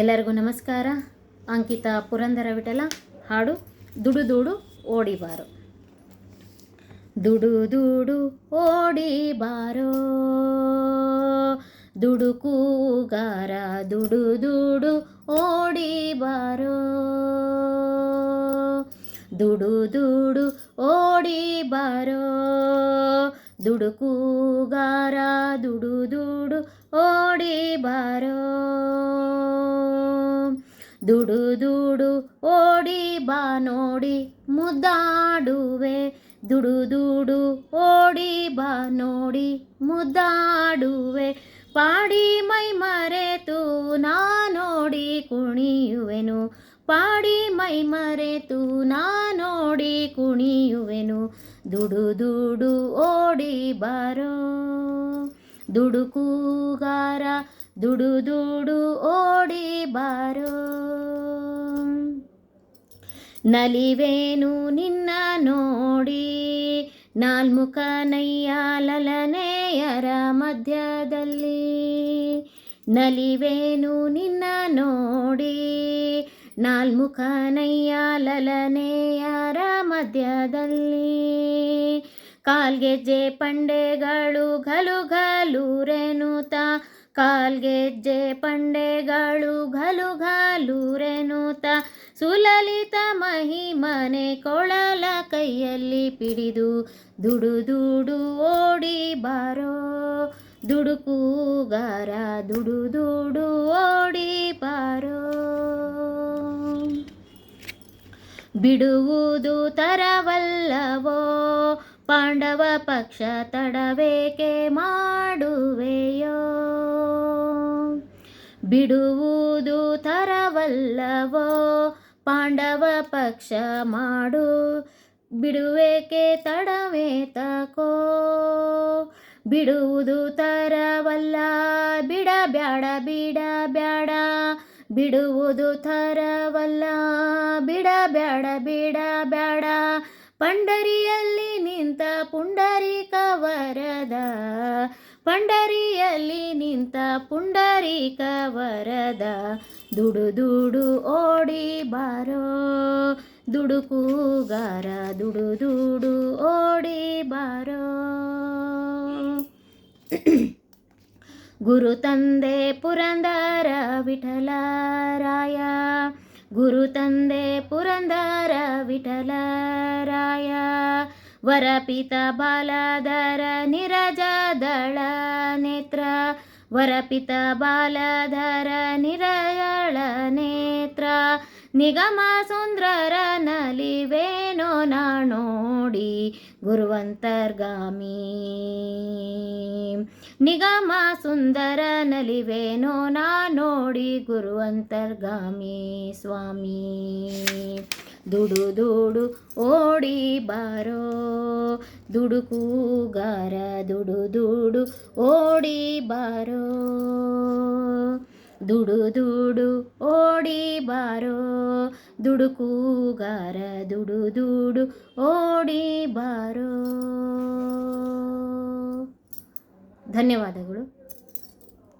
ಎಲ್ಲರಿಗೂ ನಮಸ್ಕಾರ. ಅಂಕಿತ ಪುರಂದರ ವಿಠಲ. ಹಾಡು ದುಡು ದುಡು ಓಡಿ ಬಾರೋ ದುಡು ದುಡು ಓಡಿ ಬಾರೋ ದುಡುಕೂಗಾರ ದುಡು ದುಡು ಓಡಿ ಬಾರೋ ದುಡು ದುಡು ಓಡಿ ಬಾರೋ ದುಡುಕೂಗಾರ ದುಡು ದುಡು ಓಡಿ ಬಾರೋ ದುಡು ದುಡು ಓಡಿ ಬಾ ನೋಡಿ ಮುದ್ದಾಡುವೆ. ದುಡು ದುಡು ಓಡಿ ಬಾ ನೋಡಿ ಮುದ್ದಾಡುವೆ. ಪಾಡಿ ಮೈ ಮರೆತು ನಾ ನೋಡಿ ಕುಣಿಯುವೆನು. ಪಾಡಿ ಮೈ ಮರೆತು ನಾ ನೋಡಿ ಕುಣಿಯುವೆನು. ದುಡು ದುಡು ಓಡಿ ಬಾರೋ. ದುಡುಕೂಗಾರ, ದುಡು ದುಡು ಓಡಿ ಬಾರೋ. ನಲಿವೇನು ನಿನ್ನ ನೋಡಿ, ನಾಲ್ಮುಖ ನಯ್ಯಾಲಲನೆಯರ ಮಧ್ಯದಲ್ಲಿ. ನಲಿವೇನು ನಿನ್ನ ನೋಡಿ, ನಾಲ್ಮುಖ ನಯ್ಯಾಲಲನೆಯರ ಮಧ್ಯದಲ್ಲಿ. ಕಾಲ್ಗೆಜ್ಜೆ ಪಂಡೆಗಳು ಘಲು ಘಲೂರೆನುತ ಕಾಲ್ಗೆಜ್ಜೆ ಪಂಡೆಗಳು ಘಲು ಘಲೂರೆನುತ ಸುಲಲಿತ ಮಹಿಮನೆ ಕೊಳಲ ಕೈಯಲ್ಲಿ ಪಿಡಿದು ದುಡು ದುಡು ಓಡಿ ಬಾರೋ. ದುಡುಕೂಗಾರ ದುಡು ದುಡು ಓಡಿ ಬಾರೋ. ಬಿಡುವುದು ತರವಲ್ಲವೋ ಪಾಂಡವ ಪಕ್ಷ ತಡವೇಕೆ ಮಾಡುವೆಯೋ? ಬಿಡುವುದು ತರವಲ್ಲವೋ? ಪಾಂಡವ ಪಕ್ಷ ಮಾಡು, ಬಿಡುವೇಕೆ ತಡವೇ ತಕೋ? ಬಿಡುವುದು ತರವಲ್ಲ ಬಿಡ ಬ್ಯಾಡ ಬಿಡ ಬ್ಯಾಡ ಬಿಡುವುದು ತರವಲ್ಲ ಬಿಡ ಬ್ಯಾಡ ಬಿಡ ಬ್ಯಾಡ ಪಂಡರಿಯಲ್ಲಿ ನಿಂತ ಪುಂಡರೀಕ ಕವರದ, ಪಂಡರಿಯಲ್ಲಿ ನಿಂತ ಪುಂಡರೀಕ ಕವರದ, ದುಡು ದುಡು ಓಡಿ ಬಾರೋ ದುಡುಕೂಗಾರ ದುಡು ದುಡು ಓಡಿ ಬಾರೋ. ಗುರು ತಂದೆ ಪುರಂದರ ವಿಠಲರಾಯ ಗುರು ತಂದೆ ಪುರಂದರ ವಿಠಲರಾಯ ವರಪಿತ ಬಾಲಧರ ನಿರಜದಳ ನೇತ್ರ ವರಪಿತ ಬಾಲಧರ ನಿರಜಳ ನೇತ್ರ. ನಿಗಮ ಸುಂದರ ನಲಿವೇನೋ ನಾ ನೋಡಿ ಗುರುವಂತರ್ಗಾಮಿ. ನಿಗಮ ಸುಂದರ ನಲಿವೇನೋ ನಾ ನೋಡಿ ಗುರುವಂತರ್ಗಾಮಿ ಸ್ವಾಮಿ. ದುಡು ದುಡು ಓಡಿ ಬಾರೋ. ದುಡುಕೂಗಾರ ದುಡು ದುಡು ಓಡಿ ಬಾರೋ. ದುಡು ದುಡು ಓಡಿ ಬಾರೋ. ದುಡುಕೂಗಾರ ದುಡು ದುಡು ಓಡಿ ಬಾರೋ. ಧನ್ಯವಾದಗಳು.